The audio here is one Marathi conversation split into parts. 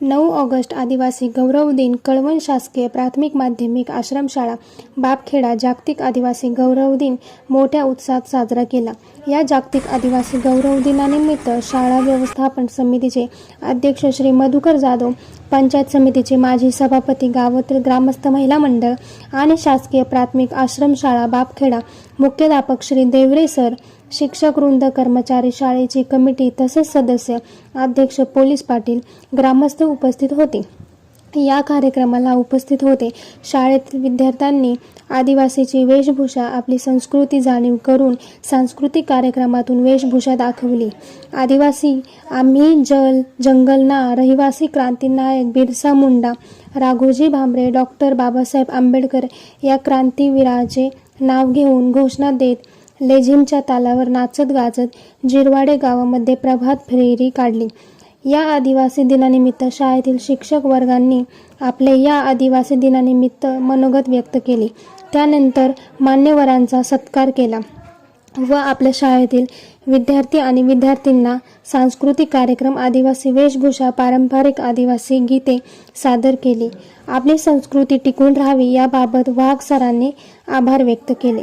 नऊ ऑगस्ट आदिवासी गौरव दिन कळवण शासकीय प्राथमिक माध्यमिक आश्रमशाळा बापखेडा जागतिक आदिवासी गौरव दिन मोठ्या उत्साहात साजरा केला. या जागतिक आदिवासी गौरव दिनानिमित्त शाळा व्यवस्थापन समितीचे अध्यक्ष श्री मधुकर जाधव पंचायत समितीचे माजी सभापती गावातील ग्रामस्थ महिला मंडळ आणि शासकीय प्राथमिक आश्रमशाळा बापखेडा मुख्याध्यापक श्री देवरे सर शिक्षक वृंद कर्मचारी शाळेची कमिटी तसेच सदस्य अध्यक्ष पोलीस पाटील ग्रामस्थ उपस्थित होते. या कार्यक्रमाला उपस्थित होते. शाळेतील विद्यार्थ्यांनी आदिवासीची वेशभूषा आपली संस्कृती जाणीव करून सांस्कृतिक कार्यक्रमातून वेशभूषा दाखवली. आदिवासी आम्ही जल जंगलना रहिवासी क्रांतीनायक बिरसा मुंडा राघोजी भांबरे डॉक्टर बाबासाहेब आंबेडकर या क्रांतीवीराचे नाव घेऊन घोषणा देत लेझिमच्या तालावर नाचत गाजत जिरवाडे गावामध्ये प्रभात फेरी काढली. या आदिवासी दिनानिमित्त शाळेतील शिक्षक वर्गांनी आपले या आदिवासी दिनानिमित्त मनोगत व्यक्त केले. त्यानंतर मान्यवरांचा सत्कार केला व आपल्या शाळेतील विद्यार्थी आणि विद्यार्थींना सांस्कृतिक कार्यक्रम आदिवासी वेशभूषा पारंपरिक आदिवासी गीते सादर केली. आपली संस्कृती टिकून राहावी याबाबत वाघ सरांनी आभार व्यक्त केले.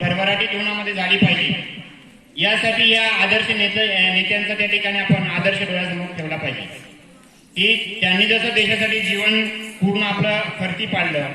भरभराटी जीवनामध्ये झाली पाहिजे. यासाठी या आदर्श नेते नेत्यांचा त्या ठिकाणी आपण आदर्श डोळ्यासमोर ठेवला पाहिजे. की त्यांनी जसं देशासाठी जीवन पूर्ण आपलं फरती पाडलं